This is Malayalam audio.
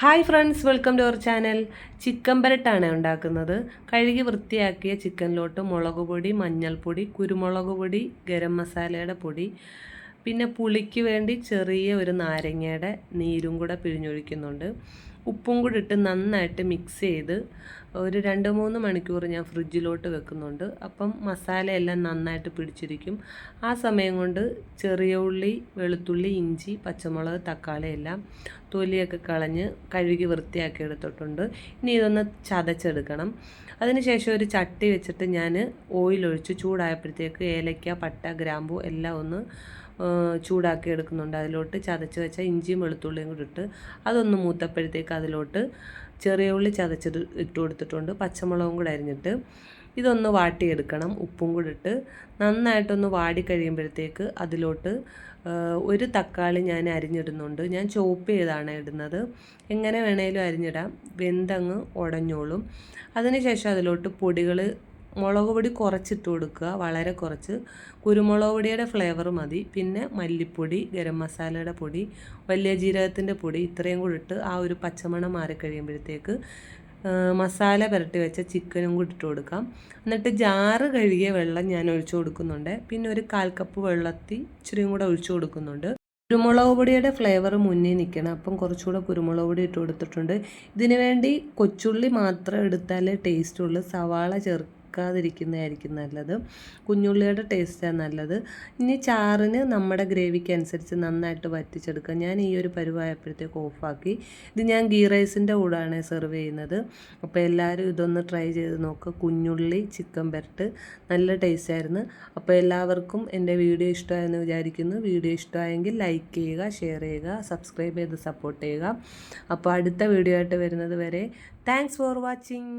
Hi friends welcome to our channel. Chicken പരട്ടാണ് ഉണ്ടാക്കുന്നത്. കഴുകി വൃത്തിയാക്കിയ ചിക്കനിലോട്ട് മുളക് പൊടി മഞ്ഞൾപ്പൊടി കുരുമുളക് പൊടി ഗരം മസാലയുടെ പൊടി പിന്നെ പുളിക്ക് വേണ്ടി ചെറിയ ഒരു നാരങ്ങയുടെ നീരും കൂടെ പിഴിഞ്ഞൊഴിക്കുന്നുണ്ട്. ഉപ്പും കൂടി ഇട്ട് നന്നായിട്ട് മിക്സ് ചെയ്ത് ഒരു രണ്ട് മൂന്ന് മണിക്കൂർ ഞാൻ ഫ്രിഡ്ജിലോട്ട് വെക്കുന്നുണ്ട്. അപ്പം മസാലയെല്ലാം നന്നായിട്ട് പിടിച്ചിരിക്കും. ആ സമയം കൊണ്ട് ചെറിയ ഉള്ളി വെളുത്തുള്ളി ഇഞ്ചി പച്ചമുളക് തക്കാളി എല്ലാം തൊലിയൊക്കെ കളഞ്ഞ് കഴുകി വൃത്തിയാക്കി എടുത്തിട്ടുണ്ട്. ഇനി ഇതൊന്ന് ചതച്ചെടുക്കണം. അതിനുശേഷം ഒരു ചട്ടി വെച്ചിട്ട് ഞാൻ ഓയിൽ ഒഴിച്ച് ചൂടായപ്പോഴത്തേക്ക് ഏലക്ക പട്ട ഗ്രാമ്പു എല്ലാം ഒന്ന് ചൂടാക്കി എടുക്കുന്നുണ്ട്. അതിലോട്ട് ചതച്ച് വെച്ച ഇഞ്ചിയും വെളുത്തുള്ളിയും കൂടി ഇട്ട് അതൊന്ന് മൂത്തപ്പോഴത്തേക്ക് അതിലോട്ട് ചെറിയ ഉള്ളി ചതച്ചിട്ട് ഇട്ട് കൊടുത്തിട്ടുണ്ട്. പച്ചമുളകും കൂടെ അരിഞ്ഞിട്ട് ഇതൊന്ന് വാട്ടിയെടുക്കണം. ഉപ്പും കൂടെ ഇട്ട് നന്നായിട്ടൊന്ന് വാടി കഴിയുമ്പോഴത്തേക്ക് അതിലോട്ട് ഒരു തക്കാളി ഞാൻ അരിഞ്ഞിടുന്നുണ്ട്. ഞാൻ ചോപ്പ് ചെയ്താണ് ഇടുന്നത്. എങ്ങനെ വേണേലും അരിഞ്ഞിടാം. വെന്തങ്ങ് ഉടഞ്ഞോളും. അതിനുശേഷം അതിലോട്ട് പൊടികൾ മുളക് പൊടി കുറച്ചിട്ട് കൊടുക്കുക. വളരെ കുറച്ച്. കുരുമുളക് പൊടിയുടെ ഫ്ലേവർ മതി. പിന്നെ മല്ലിപ്പൊടി ഗരം മസാലയുടെ പൊടി വലിയ ജീരകത്തിന്റെ പൊടി ഇത്രയും കൂടി ഇട്ട് ആ ഒരു പച്ചമണം മാറിക്കഴിയുമ്പോഴത്തേക്ക് മസാല പുരട്ടി വെച്ച ചിക്കനും കൂടി ഇട്ട് കൊടുക്കാം. എന്നിട്ട് ജാറ് കഴുകിയ വെള്ളം ഞാൻ ഒഴിച്ചു കൊടുക്കുന്നുണ്ട്. പിന്നെ ഒരു കാൽ കപ്പ് വെള്ളത്തി ഇച്ചിരിയും കൂടെ ഒഴിച്ചു കൊടുക്കുന്നുണ്ട്. കുരുമുളക് പൊടിയുടെ ഫ്ലേവർ മുന്നേ നിൽക്കണം. അപ്പം കുറച്ചുകൂടെ കുരുമുളക് പൊടി ഇട്ട് കൊടുത്തിട്ടുണ്ട്. ഇതിനു വേണ്ടി കൊച്ചുള്ളി മാത്രം എടുത്താലേ ടേസ്റ്റ് ഉള്ളൂ. സവാള ചേർക്കുക ചേർക്കാതിരിക്കുന്നതായിരിക്കും നല്ലത്. കുഞ്ഞുള്ളിയുടെ ടേസ്റ്റാണ് നല്ലത്. ഇനി ചാറിന് നമ്മുടെ ഗ്രേവിക്ക് അനുസരിച്ച് നന്നായിട്ട് വറ്റിച്ചെടുക്കുക. ഞാൻ ഈ ഒരു പരുവായപ്പോഴത്തേക്ക് ഓഫാക്കി ഇത് ഞാൻ ഗീ റൈസിന്റെ കൂടാണ് സെർവ് ചെയ്യുന്നത്. അപ്പോൾ എല്ലാവരും ഇതൊന്ന് ട്രൈ ചെയ്ത് നോക്കുക കുഞ്ഞുള്ളി ചിക്കൻ പെരട്ട് നല്ല ടേസ്റ്റ് ആയിരുന്നു. അപ്പോൾ എല്ലാവർക്കും എന്റെ വീഡിയോ ഇഷ്ടമായെന്ന് വിചാരിക്കുന്നു. വീഡിയോ ഇഷ്ടമായെങ്കിൽ ലൈക്ക് ചെയ്യുക ഷെയർ ചെയ്യുക സബ്സ്ക്രൈബ് ചെയ്ത് സപ്പോർട്ട് ചെയ്യുക. അപ്പോൾ അടുത്ത വീഡിയോ ആയിട്ട് വരുന്നത് വരെ താങ്ക്സ് ഫോർ വാച്ചിങ്